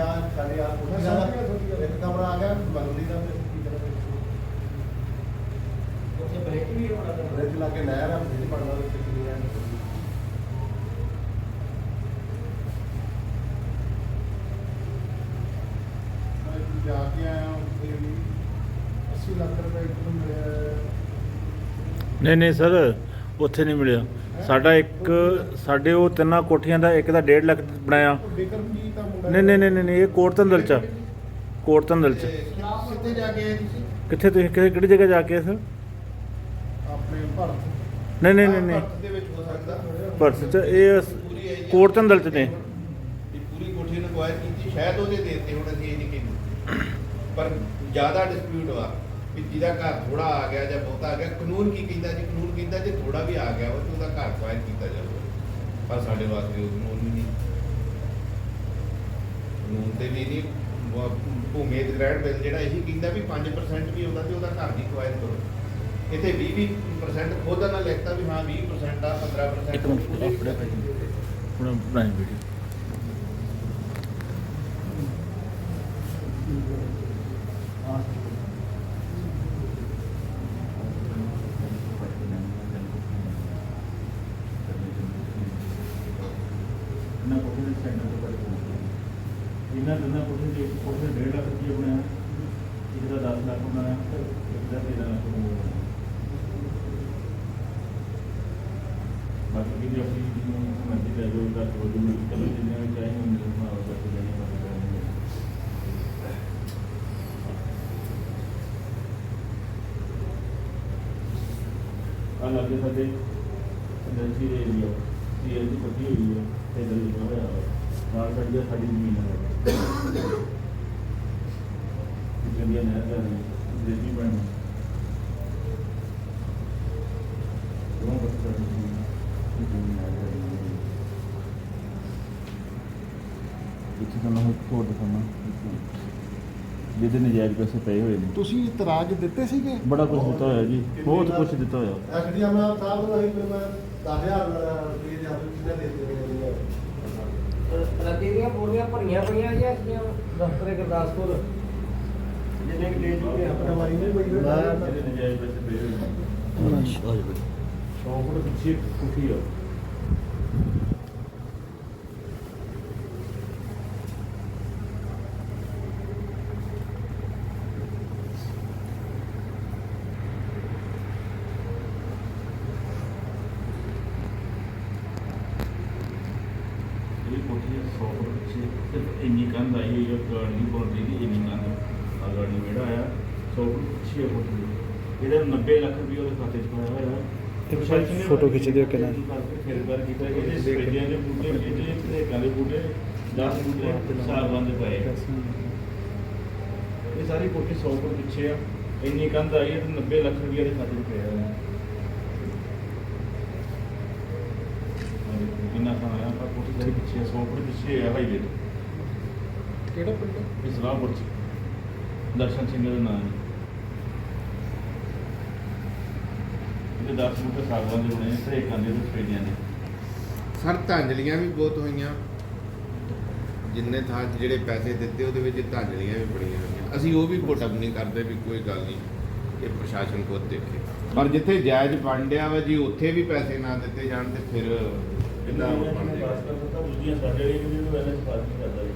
ਆ ਸਾਡੇ ਆ ਕੋਠੀ ਦਾ ਇੱਕ ਕਮਰਾ ਆ ਗਿਆ ਮੰਗਲੀ ਦਾ ਫਿਰ ਕੀ ਕਰਾਂਗੇ ਉੱਥੇ ਬ੍ਰੇਕ ਵੀ ਹੋਣਾ ਤਾਂ ਬ੍ਰਿਜ ਲਾ ਕੇ ਨਹਿਰ ਆ ਬ੍ਰਿਜ ਬਣਦਾ ਉਹਦੇ ਵਿੱਚ ਕਿੰਨੀ ਆ ਮੈਂ ਜਾ ਕੇ ਆਇਆ ਉੱਥੇ ਵੀ 80 ਲੱਖ ਰੁਪਏ ਇੱਕ ਨੂੰ ਮਿਲਿਆ। ਨਹੀਂ ਨਹੀਂ ਸਰ ਉੱਥੇ ਨਹੀਂ ਮਿਲਿਆ। ਸਾਡਾ ਇੱਕ ਸਾਡੇ ਉਹ ਤਿੰਨਾਂ ਕੋਠੀਆਂ ਦਾ ਇੱਕ ਦਾ 1.5 ਲੱਖ ਬਣਾਇਆ। ਨਹੀਂ ਨਹੀਂ ਨਹੀਂ ਨਹੀਂ, ਇਹ ਕੋਟ ਧੰਦਲ ਚ ਆ। ਚ ਕਿੱਥੇ ਜਾ ਕੇ ਕਿੱਥੇ ਤੁਸੀਂ ਕਿਹੜੀ ਕਿਹੜੀ ਜਗ੍ਹਾ ਜਾ ਕੇ ਆਏ ਸਰ? ਆਪਣੇ ਭਾਰਤ ਨਹੀਂ ਨਹੀਂ ਨਹੀਂ ਨਹੀਂ। ਭਾਰਤ ਦੇ ਵਿੱਚ ਹੋ ਸਕਦਾ ਪਰਸ ਚ ਇਹ ਪੂਰੀ ਕੋਟ ਧੰਦਲ ਚ ਨੇ। ਪੂਰੀ ਕੋਠੀ ਨੂੰ ਅਕਵਾਇਰ ਕੀਤੀ ਸ਼ਾਇਦ ਉਹਦੇ ਦੇ ਹੁਣ ਅਸੀਂ ਇਹ ਨਹੀਂ ਕਹਿੰਦੇ। ਪਰ ਜ਼ਿਆਦਾ ਡਿਸਪਿਊਟ ਵਾ। ਵੀ ਜਿਹਦਾ ਘਰ ਥੋੜਾ ਆ ਗਿਆ ਜਾਂ ਬਹੁਤਾ ਆ ਗਿਆ, ਕਾਨੂੰਨ ਕੀ ਕਹਿੰਦਾ ਜੀ? ਕਾਨੂੰਨ ਕਹਿੰਦਾ ਜੇ ਥੋੜਾ ਵੀ ਆ ਗਿਆ ਵਾ ਤੇ ਉਹਦਾ ਘਰ ਅਕਵਾਇਰ ਕੀਤਾ ਜਾਵੇ ਪਰ ਸਾਡੇ ਵਾਸਤੇ ਉਹ ਕਾਨੂੰਨ ਵੀ ਨਹੀਂ। ਕਾਨੂੰਨ ਤੇ ਵੀ ਨਹੀਂ ਭੂਮੀ ਅਧਿਗ੍ਰਹਿਣ ਬਿੱਲ ਜਿਹੜਾ ਇਹੀ ਕਹਿੰਦਾ ਵੀ 5% ਵੀ ਆਉਂਦਾ ਤੇ ਉਹਦਾ ਘਰ ਦੀ ਅਕਵਾਇਰ ਕਰੋ। ਇੱਥੇ 20 20% ਖੁਦ ਨਾਲ ਲਿਖਤਾ ਵੀ ਹਾਂ 20% ਆ 15% ਇੱਕ ਮਿੰਟ ਫੋਟੋ ਫੜਿਆ ਹੁਣ ਬਣਾਈ ਵੀਡੀਓ। ਇਹਨਾਂ ਕੋਠੇ ਦੇ ਸੈਂਟਰ ਤੋਂ ਬੜੇ ਇਹਨਾਂ ਦੋਨਾਂ ਕੋਠੇ ਦੇ ਕੋਠੇ 1.5 ਲੱਖ ਰੁਪਏ ਬਣਾਇਆ ਇੱਕ ਦਾ 10 ਲੱਖ ਬਣਾਇਆ ਇੱਕ ਦਾ 13 ਲੱਖ ਬਣਾਇਆ ਬਾਕੀ ਵੀ ਆਪਣੀ ਮਰਜ਼ੀ ਦਾ ਜੋ ਦਾ ਜੋ ਜੋ ਕਲਰ ਜਿੰਨੇ ਵੀ ਚਾਹੀਏ ਉਹਨੂੰ ਬਣਾ ਸਕਦੇ ਦੇਣੇ ਪੜਦੇ ਆ ਲੱਗੇ ਸਾਡੇ ਇੰਡਸਟਰੀ ਦੇ ਏਰੀਆ ਸੀਐਲ ਦੀ ਪੱਟੀ ਹੋਈ ਹੈ। ਤੇ ਦਲ ਹੋਇਆ? ਨਾਲ ਸਾਡੀ ਆ, ਸਾਡੀ ਜ਼ਮੀਨ ਹੈ ਜਿਹੜੀਆਂ ਨਹਿਰ ਦਾ ਦੇਸੀ ਬਣ ਉਹ ਬੱਚਾ ਇੱਥੇ ਤਾਂ ਹੋਰ ਦਿਖਾਉਣਾ। ਜਿਹਦੇ ਨਜਾਇਜ਼ ਪੈਸੇ ਪਏ ਹੋਏ ਨੇ। ਤੁਸੀਂ ਇਤਰਾਜ਼ ਦਿੱਤੇ ਸੀਗੇ? ਬੜਾ ਕੁਝ ਦਿੱਤਾ ਹੋਇਆ ਜੀ ਬਹੁਤ ਕੁਝ ਦਿੱਤਾ ਹੋਇਆ। ਐਸਡੀਐਮ ਸਾਹਿਬ ਨੂੰ ਅਸੀਂ ਫਿਰ ਮੈਂ 10000 ਰੁਪਏ ਦੇ ਆਪਣੇ ਚੀਜ਼ਾਂ ਦੇ ਦਿੱਤੇ ਰੱਦੀ ਦੀਆਂ ਬੋਰੀਆਂ ਭਰੀਆਂ ਪਈਆਂ ਜੀ ਅਸੀਂ ਦਫ਼ਤਰੇ ਗੁਰਦਾਸਪੁਰ। ਕਿ ਦੇ ਚੁੱਕੇ ਆਪਣੇ ਵਾਰੀ ਨਹੀਂ ਕੋਈ ਜਿਹਦੇ ਨਜਾਇਜ਼ ਪੈਸੇ ਪਏ ਹੋਏ ਨੇ। ਸੌ ਫੁੱਟ ਪਿੱਛੇ ਕੁੱਠੀ ਆ ਇਹ ਕੋਠੀ ਹੈ 100 ਫੁੱਟ ਪਿੱਛੇ ਸਿਰਫ ਇੰਨੀ ਕੰਧ ਆਈ ਹੋਈ ਹੈ ਗਾਰਡਨ ਬਾਉਂਡਰੀ ਦੀ ਇੰਨੀ ਕੰਧ ਆ ਗਾਰਡਨ ਜਿਹੜਾ ਆ 100 ਫੁੱਟ ਪਿੱਛੇ ਫੁੱਟ ਦੀ। ਇਹਦੇ 90 ਲੱਖ ਰੁਪਏ ਉਹਦੇ ਖਾਤੇ 'ਚ ਪਾਇਆ ਹੋਇਆ। ਹੈ ਇੱਕ ਸਾਈਡ ਫੋਟੋ ਖਿੱਚ ਦਿਓ ਕਿਨਾਂ। ਫਿਰ ਕਰ ਕੀਤਾ ਇਹਦੇ ਸਪਰੇਆਂ ਦੇ ਬੂਟੇ ਇਹਦੇ ਬੂਟੇ 10 ਬੂਟੇ ਸਾਲ ਬੰਦ ਪਏ। ਇਹ ਸਾਰੀ ਕੋਠੀ 100 ਫੁੱਟ ਪਿੱਛੇ ਆ। ਇੰਨੀ ਕੰਧ ਆਈ ਹੈ ਤੇ 90 ਲੱਖ ਰੁਪਏ ਦੇ ਖਾਤੇ 'ਚ ਪਿਆ ਹੋਇਆ। ਇੰਨਾ ਖਾਣਾ ਆਇਆ ਪਰ ਕੋਠੀ ਦੇ ਪਿੱਛੇ 100 ਫੁੱਟ ਪਿੱਛੇ ਹੈ ਹਾਈਵੇ ਤੋਂ। ਕਿਹੜਾ ਪਿੰਡ? ਇਸਲਾਮਪੁਰ ਚ। ਦਰਸ਼ਨ ਸਿੰਘ ਦਾ ਨਾਮ ਹੈ। ਇਹਦੇ 10 ਬੂਟੇ ਸਾਗਵਾਨ ਦੇ ਬਣੇ ਨੇ ਤਰੇਕਾਂ ਦੇ ਤੇ ਫੇੜੀਆਂ ਨੇ। ਸਰ ਧਾਂਜਲੀਆਂ ਵੀ ਬਹੁਤ ਹੋਈਆਂ। ਜਿੰਨੇ ਥਾਂ 'ਚ ਜਿਹੜੇ ਪੈਸੇ ਦਿੱਤੇ ਉਹਦੇ ਵਿੱਚ ਧਾਂਜਲੀਆਂ ਵੀ ਬੜੀਆਂ ਹੋਈਆਂ। ਅਸੀਂ ਉਹ ਵੀ ਪੁੱਟ ਅਪ ਨਹੀਂ ਕਰਦੇ ਵੀ ਕੋਈ ਗੱਲ ਨਹੀਂ ਇਹ ਪ੍ਰਸ਼ਾਸਨ ਖੁਦ ਦੇਖੇ। ਪਰ ਜਿੱਥੇ ਜਾਇਜ਼ ਬਣਦਿਆ ਵਾ ਜੀ ਉੱਥੇ ਵੀ ਪੈਸੇ ਨਾ ਦਿੱਤੇ ਜਾਣ ਤੇ ਫਿਰ ਕਿੱਦਾਂ ਉਹ ਬਣਦੇ ਦੂਜੀਆਂ ਸਾਡੇ ਲਈ ਵੀ ਉਹ ਐਨਐਚ ਪਾਸ ਨਹੀਂ ਕਰਦਾ ਜੀ।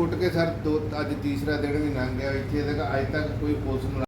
ਉੱਟ ਕੇ ਸਰ ਦੋ ਅੱਜ ਤੀਸਰਾ ਦਿਨ ਵੀ ਲੰਘ ਗਿਆ ਇੱਥੇ ਤੱਕ ਅੱਜ ਤੱਕ ਕੋਈ ਪੁਲਿਸ ਮੁਲਾ-